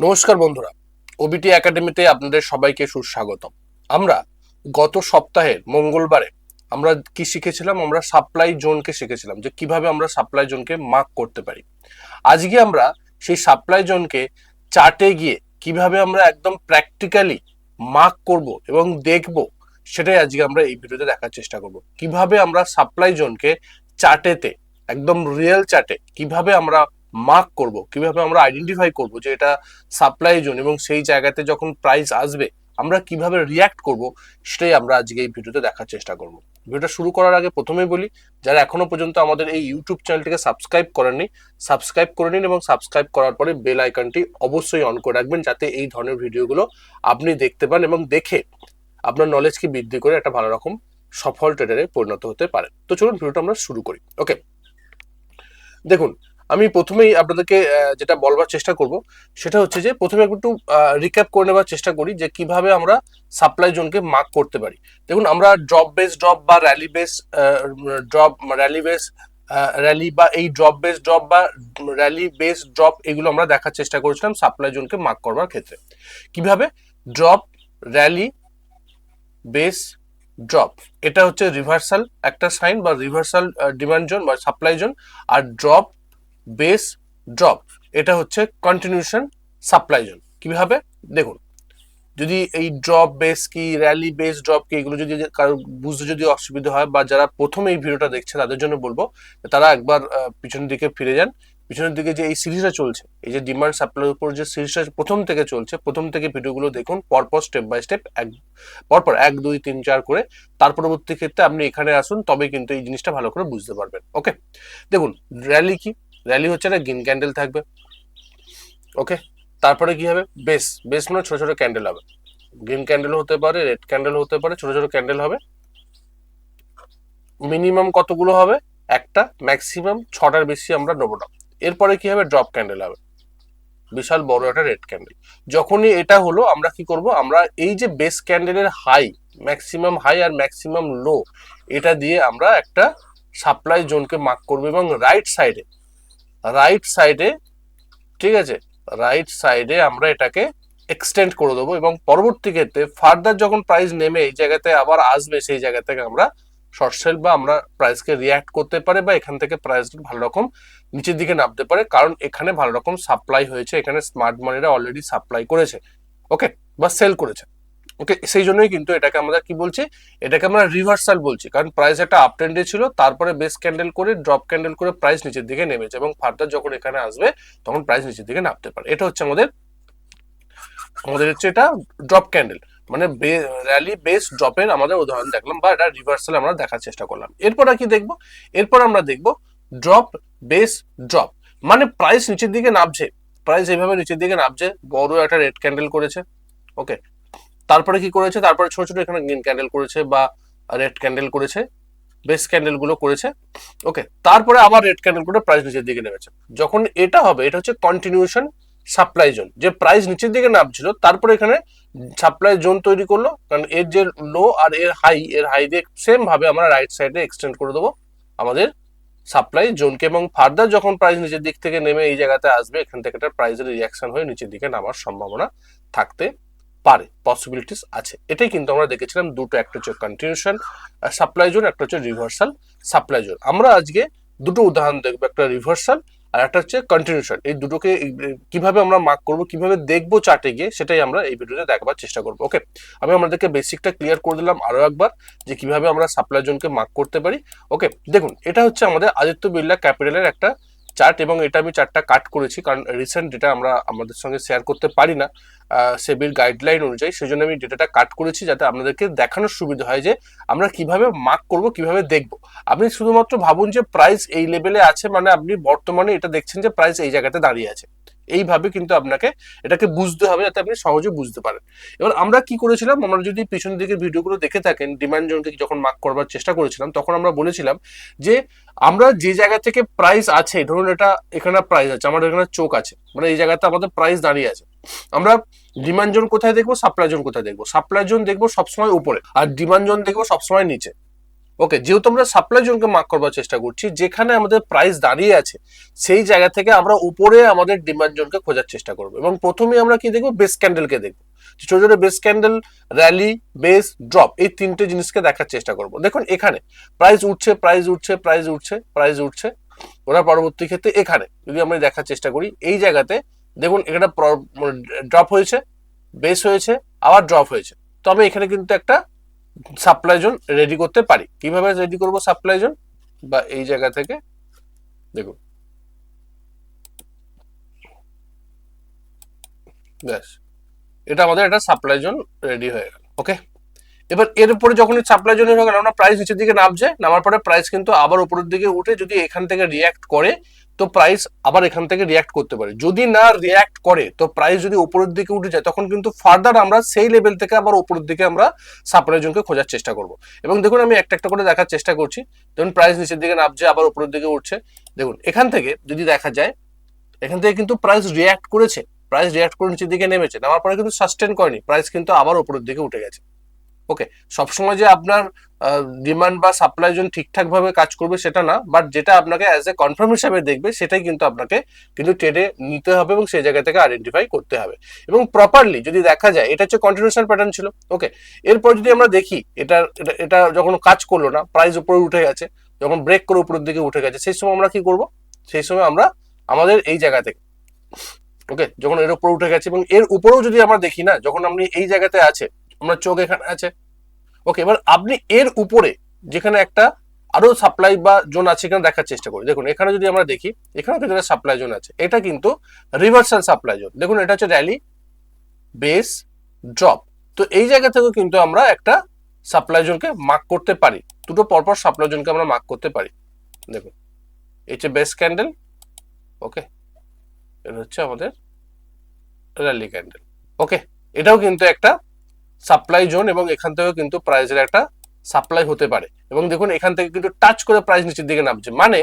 নমস্কার বন্ধুরা ওবিটি একাডেমিতে আপনাদের সবাইকে সুস্বাগতম। আমরা গত সপ্তাহের, মঙ্গলবারে আমরা কি শিখেছিলাম? আমরা সাপ্লাই জোনকে শিখেছিলাম, যে কীভাবে আমরা সাপ্লাই জোনকে মার্ক করতে পারি। আজকে আমরা সেই সাপ্লাই জোনকে চার্টে গিয়ে কীভাবে আমরা একদম প্র্যাকটিক্যালি মার্ক করব এবং দেখব, সেটাই আজকে আমরা এই ভিডিওতে দেখার চেষ্টা করব। কীভাবে আমরা সাপ্লাই জোনকে চার্টেতে একদম রিয়েল চার্টে কীভাবে আমরা মার্ক করব, কীভাবে আমরা আইডেন্টিফাই করব যে এটা সাপ্লাই জোন এবং সেই জায়গাতে যখন প্রাইস আসবে, আমরা কীভাবে রিয়াক্ট করব, সেটাই আমরা আজকে এই ভিডিওতে দেখার চেষ্টা করব। ভিডিওটা শুরু করার আগে প্রথমেই বলি, যারা এখনও পর্যন্ত আমাদের এই ইউটিউব চ্যানেলটিকে সাবস্ক্রাইব করেননি সাবস্ক্রাইব করে নিন এবং সাবস্ক্রাইব করার পরে বেল আইকনটি অবশ্যই অন করে রাখবেন যাতে এই ধরনের ভিডিওগুলো আপনি দেখতে পান এবং দেখে আপনার নলেজকে বৃদ্ধি করে একটা ভালো রকম সফল ট্রেডারে পরিণত হতে পারে। তো চলুন ভিডিওটা আমরা শুরু করি। ওকে দেখুন আমি প্রথমেই আপনাদেরকে যেটা বলবার চেষ্টা করব, সেটা হচ্ছে যে প্রথমে একটু রিক্যাপ করে নেবার চেষ্টা করি যে কীভাবে আমরা সাপ্লাই জোনকে মার্ক করতে পারি। দেখুন, আমরা ড্রপ বেস ড্রপ বা rally base drop rally base rally বা এই ড্রপ বেস ড্রপ বা র্যালি বেস ড্রপ এগুলো আমরা দেখার চেষ্টা করেছিলাম সাপ্লাই জোনকে মার্ক করবার ক্ষেত্রে। কীভাবে? ড্রপ র্যালি বেস ড্রপ এটা হচ্ছে রিভার্সাল একটা সাইন বা রিভার্সাল ডিমান্ড জোন বা সাপ্লাই জোন আর ড্রপ বেস ড্রপ এটা হচ্ছে কন্টিনিউশন সাপ্লাই জোন কীভাবে? দেখুন, যদি এই ড্রপ বেস কি র্যালি বেস ড্রপ কি, এগুলো যদি কারও বুঝতে যদি অসুবিধা হয় বা যারা প্রথমে এই ভিডিওটা দেখছে, তাদের জন্য বলব তারা একবার পিছনের দিকে ফিরে যান। পিছনের দিকে যে এই সিরিজটা চলছে, এই যে ডিমান্ড সাপ্লাইয়ের উপর যে সিরিজটা প্রথম থেকে চলছে, প্রথম থেকে ভিডিওগুলো দেখুন, পরপর স্টেপ বাই স্টেপ এক, পরপর এক, দুই, তিন, চার করে, তার পরবর্তী ক্ষেত্রে আপনি এখানে আসুন তবে কিন্তু এই জিনিসটা ভালো করে বুঝতে পারবেন। ওকে দেখুন র্যালি কি? র্যালি হচ্ছে একটা গ্রিন ক্যান্ডেল থাকবে। ওকে তারপরে কি হবে? বেস বেস মানে ছোট ছোট ক্যান্ডেল হবে। গ্রিন ক্যান্ডেল হতে পারে রেড ক্যান্ডেল হতে পারে, ছোট ছোট ক্যান্ডেল হবে। মিনিমাম কতগুলো হবে? একটা ম্যাক্সিমাম ছটার বেশি আমরা নেব না। এরপরে কি হবে? ড্রপ ক্যান্ডেল হবে। বিশাল বড় একটা রেড ক্যান্ডেল যখনই এটা হলো, আমরা কি করব? আমরা এই যে বেস ক্যান্ডেলের হাই ম্যাক্সিমাম হাই আর ম্যাক্সিমাম লো এটা দিয়ে আমরা একটা সাপ্লাই জোনকে মার্ক করব এবং রাইট সাইডে রাইট সাইডে ঠিক আছে? রাইট সাইডে আমরা এটাকে এক্সটেন্ড করে দেবো এবং পরবর্তী ক্ষেত্রে ফার্দার যখন প্রাইস নেমে এই জায়গাতে আবার আসবে, সেই জায়গা থেকে আমরা শর্ট সেল বা আমরা প্রাইসকে রিয়াক্ট করতে পারে বা এখান থেকে প্রাইস ভালো রকম নিচের দিকে নামতে পারে। কারণ এখানে ভালো রকম সাপ্লাই হয়েছে, এখানে স্মার্ট মানিরা অলরেডি সাপ্লাই করেছে। ওকে বা সেল করেছে। ওকে সেই জন্যই কিন্তু এটাকে আমরা কি বলছি? এটাকে আমরা রিভার্সাল বলছি। কারণ প্রাইস একটা আপ ট্রেন্ডে ছিল, তারপরে বেস ক্যান্ডেল করে ড্রপ ক্যান্ডেল করে প্রাইস নিচের দিকে নেমেছে এবং ফার্দার যখন এখানে আসবে, তখন প্রাইস নিচের দিকে নামতে পারে। এটা হচ্ছে আমাদের আমাদের হচ্ছে এটা ড্রপ ক্যান্ডেল মানে র্যালি বেস ড্রপের আমাদের উদাহরণ দেখলাম বা এটা রিভার্সাল আমরা দেখার চেষ্টা করলাম। এরপর আর কি দেখব? এরপর আমরা দেখব ড্রপ বেস ড্রপ মানে প্রাইস নিচের দিকে নামছে। প্রাইস এইভাবে নিচের দিকে নামছে। বড় একটা রেড ক্যান্ডেল করেছে। ওকে তারপরে কি করেছে? তারপরে ছোট ছোট এখানে গ্রিন ক্যান্ডেল করেছে বা রেড ক্যান্ডেল করেছে বেস ক্যান্ডেলগুলো করেছে। ওকে তারপরে আবার রেড ক্যান্ডেল করে প্রাইস নিচের দিকে নেমেছে। যখন এটা হবে, এটা হচ্ছে কন্টিনিউশন সাপ্লাই জোন যে প্রাইস নিচের দিকে নামছিল, তারপরে এখানে সাপ্লাই জোন তৈরি করল। কারণ এর যে লো আর এর হাই এর হাই দিয়ে সেম ভাবে আমরা রাইট সাইডে এক্সটেন্ড করে দেবো আমাদের সাপ্লাই জোনকে এবং ফার্দার যখন প্রাইস নিচের দিক থেকে নেমে এই জায়গাতে আসবে, এখান থেকে একটা প্রাইসের রিয়াকশন হয়ে নিচের দিকে নামার সম্ভাবনা থাকতে পারে পসিবিলিটিস আছে। এটাই কিন্তু আমরা দেখেছিলাম দুটো, একটা হচ্ছে কন্টিনিউশন সাপ্লাই জোন একটা হচ্ছে রিভার্সাল সাপ্লাই জোন আমরা আজকে দুটো উদাহরণ দেখব, একটা রিভার্সাল আর একটা হচ্ছে কন্টিনিউশন এই দুটোকে কীভাবে আমরা মার্ক করব, কীভাবে দেখব চার্টে গিয়ে, সেটাই আমরা এই ভিডিওতে দেখবার চেষ্টা করব ওকে আমি আমাদেরকে বেসিকটা ক্লিয়ার করে দিলাম আরও একবার, যে কীভাবে আমরা সাপ্লাই জোনকে মার্ক করতে পারি ওকে দেখুন, এটা হচ্ছে আমাদের আদিত্য বিড়লা ক্যাপিটালের একটা চার্ট এবং এটা আমি চার্টটা কাট করেছি, কারণ রিসেন্ট ডেটা আমরা আমাদের সঙ্গে শেয়ার করতে পারি না। সেবির গাইডলাইন অনুযায়ী সেই জন্য আমি ডেটাটা কাট করেছি যাতে আপনাদেরকে দেখানোর সুবিধা হয় যে আমরা কীভাবে মার্ক করব, কীভাবে দেখব। আপনি শুধুমাত্র ভাবুন যে প্রাইস এই লেভেলে আছে মানে আপনি বর্তমানে এটা দেখছেন যে প্রাইস এই জায়গাতে দাঁড়িয়ে আছে। এইভাবে কিন্তু আপনাকে এটাকে বুঝতে হবে যাতে আপনি সহজে বুঝতে পারেন। এবার আমরা কি করেছিলাম? আমরা যদি পিছন দিকের ভিডিওগুলো দেখে থাকেন ডিমান্ড জোনকে যখন মার্ক করবার চেষ্টা করেছিলাম, তখন আমরা বলেছিলাম যে আমরা যে জায়গা থেকে প্রাইস আছে, ধরুন এটা এখানে প্রাইস আছে, আমাদের এখানে চোখ আছে মানে এই জায়গাতে আমাদের প্রাইস দাঁড়িয়ে আছে। আমরা ডিমান্ড জোন কোথায় দেখব? সাপ্লাই জোন কোথায় দেখব? সাপ্লাই জোন দেখব সবসময় উপরে, আর ডিমান্ড জোন দেখব সবসময় নিচে। ওকে যেহেতু আমরা সাপ্লাই জোনকে মার্ক করবার চেষ্টা করছি, যেখানে আমাদের প্রাইস দাঁড়িয়ে আছে, সেই জায়গা থেকে আমরা উপরে আমাদের ডিমান্ড জোনকে খোঁজার চেষ্টা করব। এবং প্রথমে আমরা কি দেখব? বেস ক্যান্ডেলকে দেখব। ছোট ছোট base candle rally base drop এই তিনটে জিনিসকে দেখার চেষ্টা করব। দেখুন এখানে প্রাইস উঠছে প্রাইস উঠছে প্রাইস উঠছে প্রাইস উঠছে। ওরা পরবর্তী ক্ষেত্রে এখানে যদি আমরা দেখার চেষ্টা করি, এই জায়গাতে দেখুন এখানে ড্রপ হয়েছে বেস হয়েছে, আবার ড্রপ হয়েছে। তো আমি এখানে কিন্তু একটা সাপ্লাই জোন রেডি করতে পারি। কীভাবে রেডি করব সাপ্লাই জোন বা এই জায়গা থেকে, দেখুন। ব্যাস। এটা আমাদের একটা সাপ্লাই জোন রেডি হয়ে গেল ওকে এবার এর উপরে যখন সাপ্লাই জোন হয়ে গেল, আমরা প্রাইস নিচের দিকে নামছে, নামার পরে প্রাইস কিন্তু আবার উপরের দিকে উঠে যদি এখান থেকে রিয়াক্ট করে তো প্রাইস আবার এখান থেকে রিয়াক্ট করতে পারে। যদি না রিয়াক্ট করে, তো প্রাইস যদি উপরের দিকে উঠে যায়, তখন কিন্তু ফার্দার আমরা সেই লেভেল থেকে আবার উপরের দিকে আমরা সাপ্লাই জোনকে খোঁজার চেষ্টা করব। এবং দেখুন, আমি একটা একটা করে দেখার চেষ্টা করছি। দেখুন প্রাইস নিচের দিকে নামছে, আবার উপরের দিকে উঠছে। দেখুন, এখান থেকে যদি দেখা যায়, এখান থেকে কিন্তু প্রাইস রিয়াক্ট করেছে। প্রাইস রিয়াক্ট করে নিচের দিকে নেমেছে, নামার পরে কিন্তু সাস্টেন করেনি। প্রাইস কিন্তু আবার উপরের দিকে উঠে গেছে। ওকে সবসময় যে আপনার ডিমান্ড বা সাপ্লাই জোন ঠিকঠাক ভাবে কাজ করবে সেটা না বাট যেটা আপনাকে অ্যাজ এ কনফার্ম হিসাবে দেখবে সেটাই কিন্তু আপনাকে কিন্তু ট্রেডে নিতে হবে এবং সেই জায়গা থেকে আইডেন্টিফাই করতে হবে। এবং প্রপারলি যদি দেখা যায়, এটা হচ্ছে কন্টিনিউশন প্যাটার্ন ছিল ওকে এরপর যদি আমরা দেখি, এটা এটা যখন কাজ করল না প্রাইস উপরে উঠে গেছে, যখন ব্রেক করে উপরের দিকে উঠে গেছে, সেই সময় আমরা কি করব? সেই সময় আমরা আমাদের এই জায়গা থেকে ওকে যখন এর উপরে উঠে গেছে এবং এর উপরেও যদি আমরা দেখি না, যখন আপনি এই জায়গাতে আছে আমরা চোখ এখানে আছে ওকে এবার আপনি এর উপরে যেখানে একটা আরও সাপ্লাই বা জোন আছে, এখানে দেখার চেষ্টা করি। দেখুন, এখানে যদি আমরা দেখি এখানে কিন্তু একটা সাপ্লাই জোন আছে। এটা কিন্তু রিভার্সাল সাপ্লাই জোন দেখুন, এটা হচ্ছে র্যালি বেস ড্রপ তো এই জায়গা থেকেও কিন্তু আমরা একটা সাপ্লাই জোনকে মার্ক করতে পারি। দুটো পরপর সাপ্লাই জোনকে আমরা মার্ক করতে পারি। দেখুন, এই হচ্ছে বেস ক্যান্ডেল ওকে এটা হচ্ছে আমাদের র্যালি ক্যান্ডেল ওকে এটাও কিন্তু একটা সাপ্লাই জোন এবং এখান থেকেও কিন্তু প্রাইজের একটা সাপ্লাই হতে পারে। এবং দেখুন, এখান থেকে কিন্তু টাচ করে প্রাইস নিচের দিকে নামছে। মানে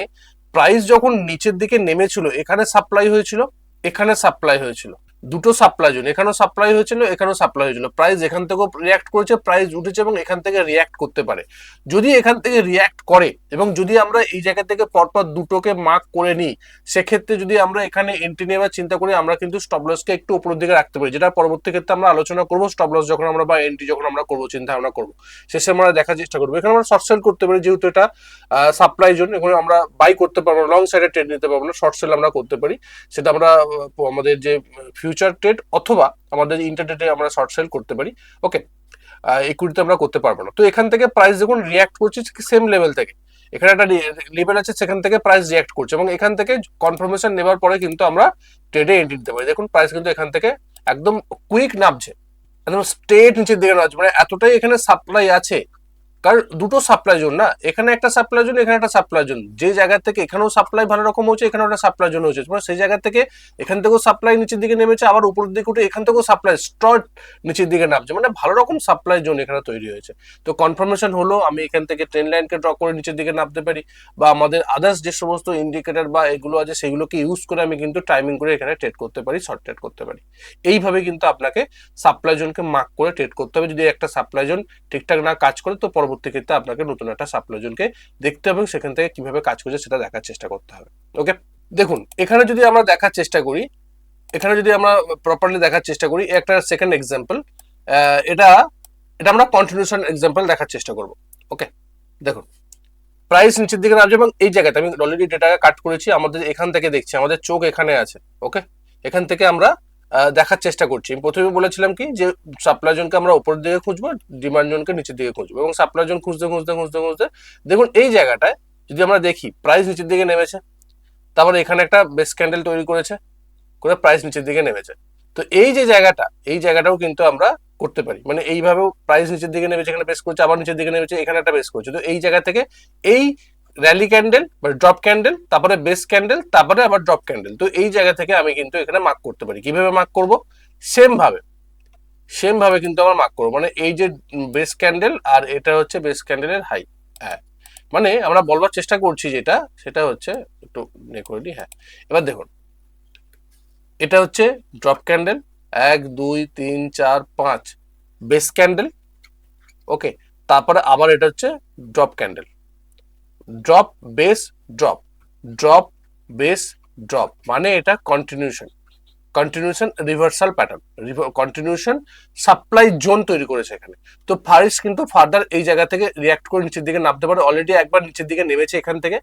প্রাইস যখন নিচের দিকে নেমেছিল, এখানে সাপ্লাই হয়েছিল, এখানে সাপ্লাই হয়েছিল। দুটো সাপ্লাই জোন এখানেও সাপ্লাই হয়েছিল, এখানেও সাপ্লাই হয়েছিল। প্রাইস এখান থেকেও রিয়াক্ট করেছে প্রাইস উঠেছে এবং এখান থেকে রিয়াক্ট করতে পারে। যদি এখান থেকে রিয়াক্ট করে এবং যদি আমরা এই জায়গা থেকে পরপর দুটোকে মার্ক করে নিই, সেক্ষেত্রে যদি আমরা এখানে এন্ট্রি নেওয়ার চিন্তা করি, আমরা কিন্তু স্টপ লসকে একটু উপরের দিকে রাখতে পারি যেটা পরবর্তী ক্ষেত্রে আমরা আলোচনা করব স্টপ লস যখন আমরা বা এন্ট্রি যখন আমরা করব, চিন্তা ভাবনা করব। শেষে আমরা দেখার চেষ্টা করব। এখানে আমরা শর্ট সেল করতে পারি, যেহেতু এটা সাপ্লাই জন্য, এখানে আমরা বাই করতে পারব না লং সাইডে ট্রেড নিতে পারব না শর্ট সেল আমরা করতে পারি। সেটা আমরা আমাদের যে ফিউচার ট্রেড অথবা আমাদের ইন্টারনেটে আমরা শর্ট সেল করতে পারি। ওকে ইকুইটিতে আমরা করতে পারব না। তো এখান থেকে প্রাইস যখন রিয়াক্ট করছে সেম লেভেল থেকে। এখানে একটা লেভেল আছে, সেখান থেকে প্রাইস রিয়াক্ট করছে এবং এখান থেকে কনফার্মেশন নেবার পরে কিন্তু আমরা ট্রেডে এন্ট্রি দিতে পারি। দেখুন প্রাইস কিন্তু এখান থেকে একদম কুইক নামছে। একদম স্ট্রেট নিচের দিকে নামছে। মানে এতটাই এখানে সাপ্লাই আছে কারণ দুটো সাপ্লাই জোন না, এখানে একটা সাপ্লাই জোন এখানে একটা সাপ্লাই জোন যে জায়গা থেকে এখানেও সাপ্লাই ভালো রকম হচ্ছে এখানে একটা সাপ্লাই জোন হচ্ছে সেই জায়গা থেকে এখান থেকেও সাপ্লাই নিচের দিকে নেমেছে, আবার উপরের দিকে উঠে এখান থেকেও সাপ্লাই স্ট্রট নিচের দিকে নামছে। মানে ভালো রকম সাপ্লাই জোন এখানে তৈরি হয়েছে। তো কনফার্মেশন হলো, আমি এখান থেকে ট্রেন লাইনকে ড্র করে নিচের দিকে নামতে পারি, বা আমাদের আদার্স যে সমস্ত ইন্ডিকেটর বা এগুলো আছে, সেগুলোকে ইউজ করে আমি কিন্তু টাইমিং করে এখানে ট্রেড করতে পারি শর্ট ট্রেড করতে পারি। এইভাবে কিন্তু আপনাকে সাপ্লাই জোনকে মার্ক করে ট্রেড করতে হবে। যদি একটা সাপ্লাই জোন ঠিকঠাক না কাজ করে, তো পরবর্তী ক্ষেত্রে আপনাকে নতুন একটা সাপ্লাই জোনকে দেখতে হবে সেখান থেকে কীভাবে কাজ করছে সেটা দেখার চেষ্টা করতে হবে। ওকে দেখুন, এখানে যদি আমরা দেখার চেষ্টা করি, এখানে যদি আমরা প্রপারলি দেখার চেষ্টা করি একটা সেকেন্ড এক্সাম্পল এটা এটা আমরা কন্টিনিউশন এক্সাম্পল দেখার চেষ্টা করব। ওকে দেখুন প্রাইস নিচের দিকে নামছে এবং এই জায়গাতে আমি অলরেডি ডেটাকে কাট করেছি, আমাদের এখান থেকে দেখছি, আমাদের চোখ এখানে আছে। ওকে এখান থেকে আমরা দেখার চেষ্টা করছি। প্রথমে বলেছিলাম কি যে সাপ্লাই জোনকে আমরা উপরের দিকে খুঁজবো ডিমান্ড জোনকে নিচের দিকে খুঁজবো এবং সাপ্লাই জোন খুঁজতে খুঁজতে খুঁজতে খুঁজতে দেখুন, এই জায়গাটায় যদি আমরা দেখি প্রাইস নিচের দিকে নেমেছে, তারপরে এখানে একটা বেস ক্যান্ডেল তৈরি করেছে, করে প্রাইস নিচের দিকে নেমেছে। তো এই যে জায়গাটা, এই জায়গাটাও কিন্তু আমরা করতে পারি। মানে এইভাবেও প্রাইস নিচের দিকে নেমেছে, এখানে বেস করছে, আবার নিচের দিকে নেমেছে, এখানে একটা বেস করছে। তো এই জায়গা থেকে এই র্যালি ক্যান্ডেল বা ড্রপ ক্যান্ডেল তারপরে বেস ক্যান্ডেল তারপরে আবার ড্রপ ক্যান্ডেল তো এই জায়গা থেকে আমি কিন্তু এখানে মার্ক করতে পারি। কীভাবে মার্ক করব? সেম ভাবে। সেম ভাবে কিন্তু আমরা মার্ক করব। মানে এই যে বেস ক্যান্ডেল আর এটা হচ্ছে বেস ক্যান্ডেলের হাই হ্যাঁ। মানে আমরা বলবার চেষ্টা করছি যেটা, সেটা হচ্ছে একটু নে করে নিই হ্যাঁ। এবার দেখুন। এটা হচ্ছে ড্রপ ক্যান্ডেল এক, দুই, তিন, চার, পাঁচ। বেস ক্যান্ডেল ওকে তারপরে আবার এটা হচ্ছে drop candle drop base drop drop base drop মানে এটা continuation continuation reversal pattern continuation supply zone তৈরি করেছে এখানে। তো ফারিস কিন্তু ফার্দার এই জায়গা থেকে রিয়াক্ট করে নিচের দিকে নামতে পারে। অলরেডি একবার নিচের দিকে নেমেছে এখান থেকে।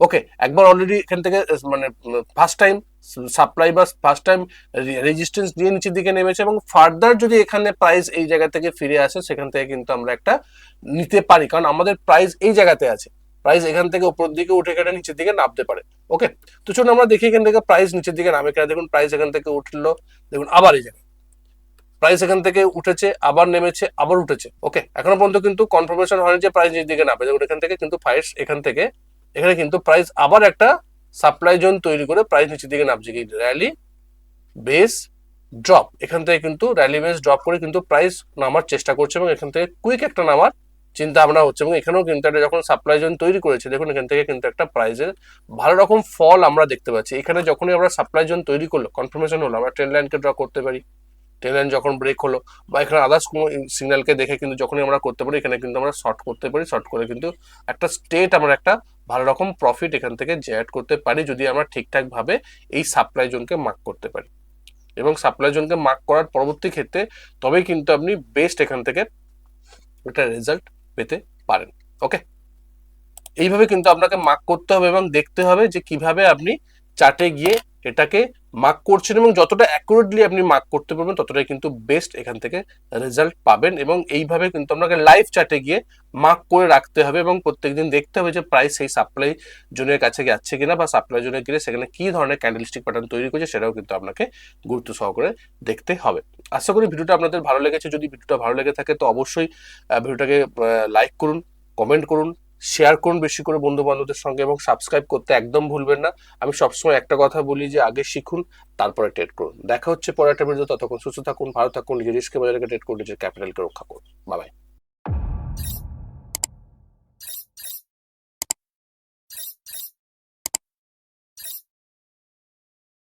ওকে একবার অলরেডি এখান থেকে মানে ফার্স্ট টাইম সাপ্লাই বা ফার্স্ট টাইম রেজিস্ট্যান্স দিয়ে নিচের দিকে নেমেছে এবং ফার্দার যদি এখানে প্রাইস এই জায়গা থেকে ফিরে আসে, সেখান থেকে কিন্তু আমরা একটা নিতে পারি। কারণ আমাদের প্রাইস এই জায়গাতে আছে। প্রাইস এখান থেকে উপর দিকে উঠে কেটে নিচের দিকে নামতে পারে ওকে তো চলুন আমরা দেখি এখান থেকে প্রাইস নিচের দিকে নামে কেন। দেখুন প্রাইস এখান থেকে উঠল, দেখুন, আবার এই জায়গায়। প্রাইস এখান থেকে উঠেছে, আবার নেমেছে, আবার উঠেছে ওকে এখনও পর্যন্ত কিন্তু কনফার্মেশন হয়নি যে প্রাইস নিচের দিকে নামবে দেখুন, এখান থেকে কিন্তু প্রাইস এখান থেকে, এখানে কিন্তু প্রাইস আবার একটা সাপ্লাই জোন তৈরি করে প্রাইস নিচের দিকে নামছে। কি র্যালি বেস ড্রপ এখান থেকে কিন্তু র্যালি বেস ড্রপ করে কিন্তু প্রাইস নামার চেষ্টা করছে এবং এখান থেকে কুইক একটা নামার চিন্তা ভাবনা হচ্ছে এবং এখানেও কিন্তু একটা যখন সাপ্লাই জোন তৈরি করেছে, দেখুন এখান থেকে কিন্তু একটা প্রাইজের ভালো রকম ফল আমরা দেখতে পাচ্ছি। এখানে যখনই আমরা সাপ্লাই জোন তৈরি করল কনফার্মেশন হলো, আমরা ট্রেন লাইনকে ড্র করতে পারি। ট্রেন লাইন যখন ব্রেক হলো বা এখানে আদার্স কোনো সিগন্যালকে দেখে কিন্তু যখনই আমরা করতে পারি, এখানে কিন্তু আমরা শর্ট করতে পারি শর্ট করে কিন্তু একটা স্টেট আমরা একটা ভালো রকম প্রফিট এখান থেকে জেনারেট করতে পারি যদি আমরা ঠিকঠাকভাবে এই সাপ্লাই জোনকে মার্ক করতে পারি। এবং সাপ্লাই জোনকে মার্ক করার পরবর্তী ক্ষেত্রে তবেই কিন্তু আপনি বেস্ট এখান থেকে একটা রেজাল্ট পেতে পারেন ওকে এইভাবে কিন্তু আপনাকে মার্ক করতে হবে এবং দেখতে হবে যে কীভাবে আপনি চার্টে গিয়ে এটাকে মার্ক করছেন এবং যতটা অ্যাকুরেটলি আপনি মার্ক করতে পারবেন, ততটাই কিন্তু বেস্ট এখান থেকে রেজাল্ট পাবেন এবং এইভাবে কিন্তু আপনাকে লাইভ চার্টে গিয়ে মার্ক করে রাখতে হবে এবং প্রত্যেকদিন দেখতে হবে যে প্রাইস সেই সাপ্লাই জোনের কাছে যাচ্ছে কিনা বা সাপ্লাই জোনে গেলে সেখানে কি ধরনের ক্যান্ডেলস্টিক প্যাটার্ন তৈরি করছে সেটাও কিন্তু আপনাকে গুরুত্ব সহকারে দেখতে হবে। আশা করি ভিডিওটা আপনাদের ভালো লেগেছে। যদি ভিডিওটা ভালো লেগে থাকে তো অবশ্যই ভিডিওটাকে লাইক করুন কমেন্ট করুন শেয়ার করুন বেশি করে বন্ধু বান্ধবদের সঙ্গে এবং সাবস্ক্রাইব করতে একদম ভুলবেন না। আমি সবসময় একটা কথা বলি যে, আগে শিখুন, তারপরে ট্রেড করুন। দেখা হচ্ছে পরে একটা ভিডিও ততক্ষণ সুস্থ থাকুন, ভালো থাকুন, নিজের রিস্কে বাজারকে ট্রেড করুন, নিজের ক্যাপিটালকে রক্ষা করুন। বাবাই